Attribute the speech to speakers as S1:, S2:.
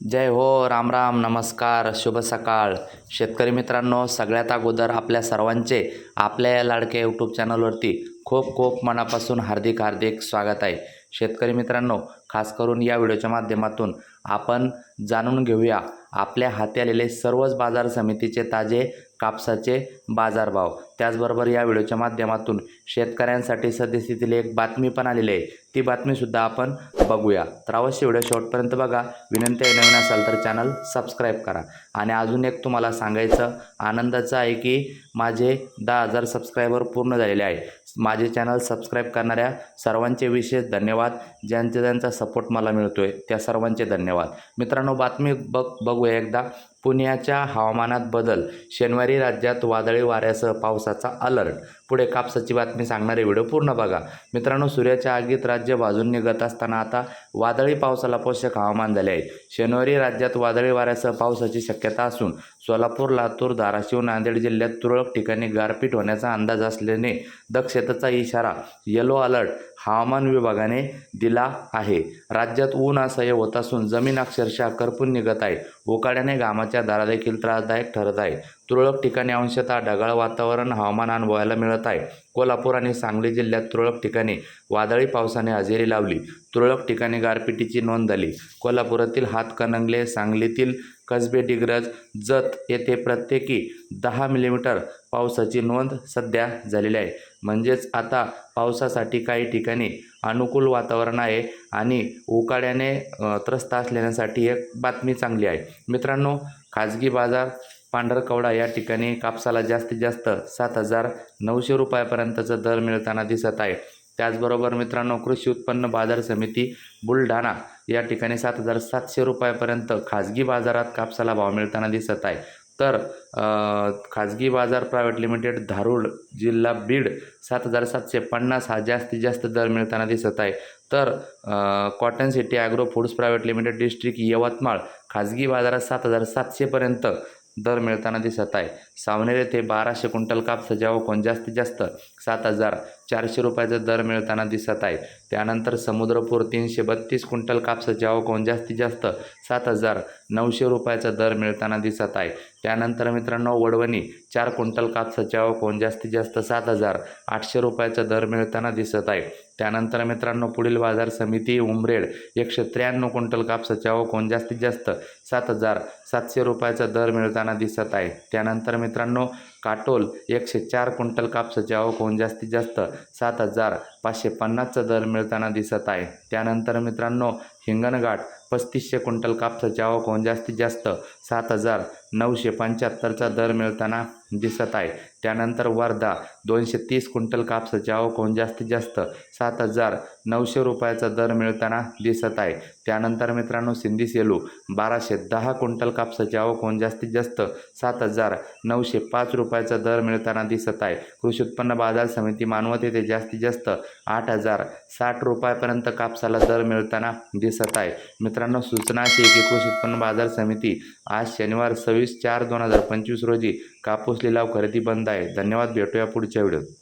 S1: जय हो राम राम नमस्कार शुभ सकाळ. शेतकरी मित्रांनो सगळ्यात अगोदर आपल्या सर्वांचे आपल्या या लाडक्या यूट्यूब चॅनलवरती खूप खूप मनापासून हार्दिक हार्दिक स्वागत आहे. शेतकरी मित्रांनो खास करून या व्हिडिओच्या माध्यमातून आपण जाणून घेऊया आपल्या हाती आलेले सर्वच बाजार समितीचे ताजे कापसाचे बाजारभाव. त्याचबरोबर या व्हिडिओच्या माध्यमातून शेतकऱ्यांसाठी सद्यस्थितीतील एक बातमी पण आलेली आहे. ती बातमीसुद्धा आपण बघूया. तर अवश्य व्हिडिओ शेवटपर्यंत बघा. विनंती आहे नवीन असाल तर चॅनल सबस्क्राईब करा. आणि अजून एक तुम्हाला सांगायचं आनंदाचं आहे की माझे दहा हजार सबस्क्रायबर पूर्ण झालेले आहे माझे चॅनल सबस्क्राईब करणाऱ्या सर्वांचे विशेष धन्यवाद. ज्यांचा ज्यांचा सपोर्ट मला मिळतो आहे त्या सर्वांचे धन्यवाद. मित्रांनो बातमी बघ बघूया एकदा. पुण्याच्या हवामानात बदल. शनिवारी राज्यात वादळी वाऱ्यासह पावसाचा अलर्ट. पुढे कापसाची बातमी सांगणारे व्हिडिओ पूर्ण बघा. मित्रांनो सूर्याच्या आगीत राज्य बाजून निघत असताना आता वादळी पावसाला पोषक हवामान झाले आहे. शनिवारी राज्यात वादळी वाऱ्यासह पावसाची शक्यता असून सोलापूर लातूर धाराशिव नांदेड जिल्ह्यात तुरळक ठिकाणी गारपीट होण्याचा अंदाज असल्याने दक्षतेचा इशारा येलो अलर्ट हवामान विभागाने दिला आहे. राज्यात ऊन असह्य होत असून जमीन अक्षरशः करपून निघत आहे. उकाड्याने घामाच्या दारा देखील त्रासदायक ठरत आहे. तुरळक ठिकाणी अंशतः ढगाळ वातावरण हवामान अनुभवायला मिळत आहे. कोल्हापूर आणि सांगली जिल्ह्यात तुरळक ठिकाणी वादळी पावसाने हजेरी लावली. तुरळक ठिकाणी गारपिटीची नोंद झाली. कोल्हापुरातील हातकणंगले सांगलीतील कसबे डिग्रज जत येथे प्रत्येकी दहा मिलीमीटर पावसाची नोंद सध्या झालेली आहे. म्हणजेच आता पावसासाठी काही ठिकाणी अनुकूल वातावरण आहे आणि उकाड्याने त्रस्त असल्यासाठी एक बातमी चांगली आहे. मित्रांनो खाजगी बाजार पांढरकवडा या ठिकाणी कापसाला जास्तीत जास्त सात हजार नऊशे रुपयापर्यंतचा दर मिळताना दिसत आहे. त्याचबरोबर मित्रांनो कृषी उत्पन्न बाजार समिती बुलढाणा या ठिकाणी सात हजार सातशे रुपयापर्यंत खाजगी बाजारात कापसाला भाव मिळताना दिसत आहे. तर खाजगी बाजार प्रायव्हेट लिमिटेड धारूड जिल्हा बीड सात हजार सातशे पन्नास हा जास्तीत जास्त दर मिळताना दिसत आहे. तर cotton city agro foods private limited district Yavatmal खाजगी बाजारात सात हजार सातशेपर्यंत दर मिळताना दिसत आहे. सावनेर येथे बाराशे क्विंटल कापसाच्या ओकून जास्तीत जास्त? सात हजार चारशे रुपयाचा दर मिळताना दिसत आहे. त्यानंतर समुद्रपूर तीनशे बत्तीस क्विंटल कापसाच्या ओकून जास्तीत जास्त? सात हजार नऊशे रुपयाचा दर मिळताना दिसत आहे. त्यानंतर मित्रांनो वडवणी चार क्विंटल कापसाच्या ओकून जास्तीत जास्त? सात हजार आठशे रुपयाचा दर मिळताना दिसत आहे. त्यानंतर मित्रांनो पुढील बाजार समिती उमरेड एकशे त्र्याण्णव क्विंटल कापसाच्या आवकून जास्तीत जास्त सात हजार सातशे रुपयाचा दर मिळताना दिसत आहे. त्यानंतर मित्रांनो काटोल एकशे चार क्विंटल कापसाची आवक होऊन जास्तीत जास्त सात हजार पाचशे पन्नासचा दर मिळताना दिसत आहे. त्यानंतर मित्रांनो हिंगणघाट पस्तीसशे क्विंटल कापसाची आवक होऊन जास्तीत जास्त सात हजार नऊशे पंच्याहत्तरचा दर मिळताना दिसत आहे. त्यानंतर वर्धा दोनशे तीस क्विंटल कापसाची आवक होऊन जास्तीत जास्त सात हजार नऊशे रुपयाचा दर मिळताना दिसत आहे. त्यानंतर मित्रांनो सिंधी सेलू बाराशे दहा क्विंटल कापसाची आवक होऊन जास्तीत जास्त सात हजार नऊशे पाच रुपयाचा दर मिळताना दिसत आहे. कृषी उत्पन्न बाजार समिती मानवत येथे जास्तीत जास्त आठ हजार साठ रुपयापर्यंत कापसाला दर मिळताना दिसत आहे. मित्रांनो सूचना अशी आहे की कृषी उत्पन्न बाजार समिती आज शनिवार सव्वीस चार दोन हजार पंचवीस रोजी कापूस लिलाव खरेदी बंद आहे. धन्यवाद भेटूया पुढच्या व्हिडिओत.